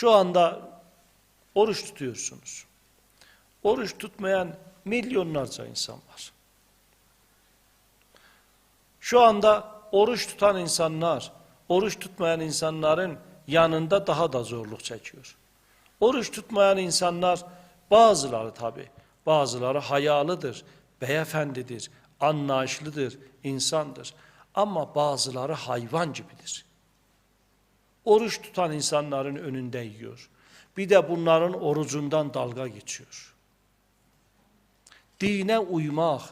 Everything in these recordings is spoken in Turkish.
Şu anda oruç tutuyorsunuz. Oruç tutmayan milyonlarca insan var. Şu anda oruç tutan insanlar, oruç tutmayan insanların yanında daha da zorluk çekiyor. Oruç tutmayan insanlar bazıları tabi, bazıları hayalıdır, beyefendidir, anlayışlıdır, insandır. Ama bazıları hayvan gibidir. Oruç tutan insanların önünde yiyor. Bir de bunların orucundan dalga geçiyor. Dine uymak,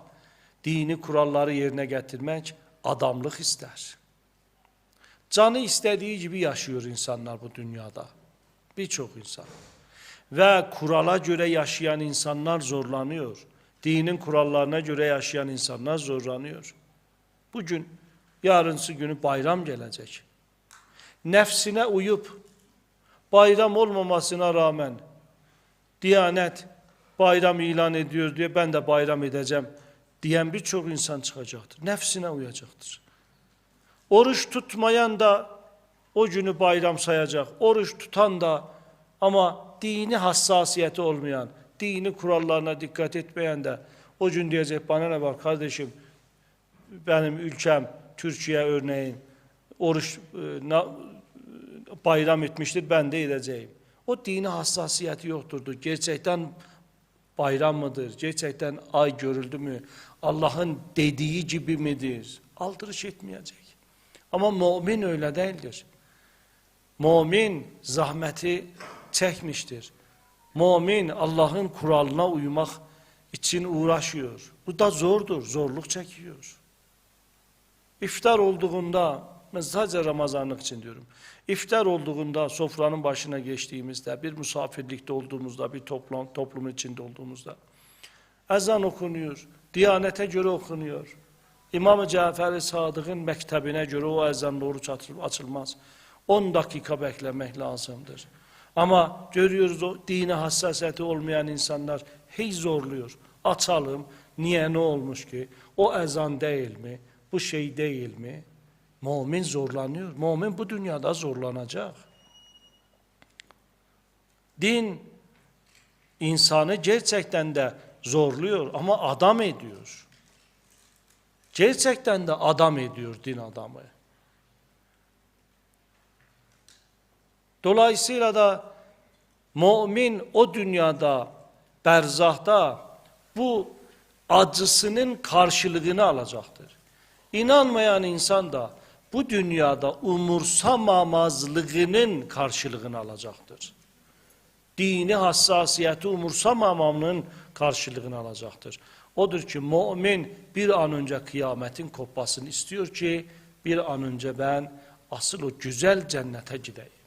dini kuralları yerine getirmek adamlık ister. Canı istediği gibi yaşıyor insanlar bu dünyada. Birçok insan. Ve kurala göre yaşayan insanlar zorlanıyor. Dinin kurallarına göre yaşayan insanlar zorlanıyor. Bugün, yarınsı günü bayram gelecek. Nefsine uyup, bayram olmamasına rağmen, Diyanet bayram ilan ediyor diye ben de bayram edeceğim diyen birçok insan çıkacaktır. Nefsine uyacaktır. Oruç tutmayan da o günü bayram sayacak. Oruç tutan da ama dini hassasiyeti olmayan, dini kurallarına dikkat etmeyen de o gün diyecek bana ne var kardeşim benim ülkem Türkiye örneğin oruç e, bayram etmiştir ben de edeceğim. O dini hassasiyeti yokturdu. Gerçekten bayram mıdır? Gerçekten ay görüldü mü? Allah'ın dediği gibi midir? Aldırış etmeyecek. Ama mümin öyle değildir. Mümin zahmeti çekmiştir. Mümin Allah'ın kuralına uymak için uğraşıyor. Bu da zordur, zorluk çekiyor. İftar olduğunda, sadece Ramazanlık için diyorum. İftar olduğunda, sofranın başına geçtiğimizde, bir misafirlikte olduğumuzda, bir toplum, toplumun içinde olduğumuzda, ezan okunuyor, diyanete göre okunuyor. İmam-ı Cafer-i Sadık'ın mektebine göre o ezanla oruç açılmaz. 10 dakika beklemek lazımdır. Ama görüyoruz o dine hassasiyeti olmayan insanlar hiç zorluyor. Açalım. Niye ne olmuş ki? O ezan değil mi? Bu şey değil mi? Mümin zorlanıyor. Mümin bu dünyada zorlanacak. Din insanı gerçekten de zorluyor ama adam ediyor. Gerçekten de adam ediyor din adamı. Dolayısıyla da mümin o dünyada, berzahta bu acısının karşılığını alacaktır. İnanmayan insan da bu dünyada umursamamazlığının karşılığını alacaktır. Dini hassasiyeti umursamamamının karşılığını alacaktır. Odur ki mümin bir an önce kıyametin kopmasını istiyor ki bir an önce ben asıl o güzel cennete gideyim.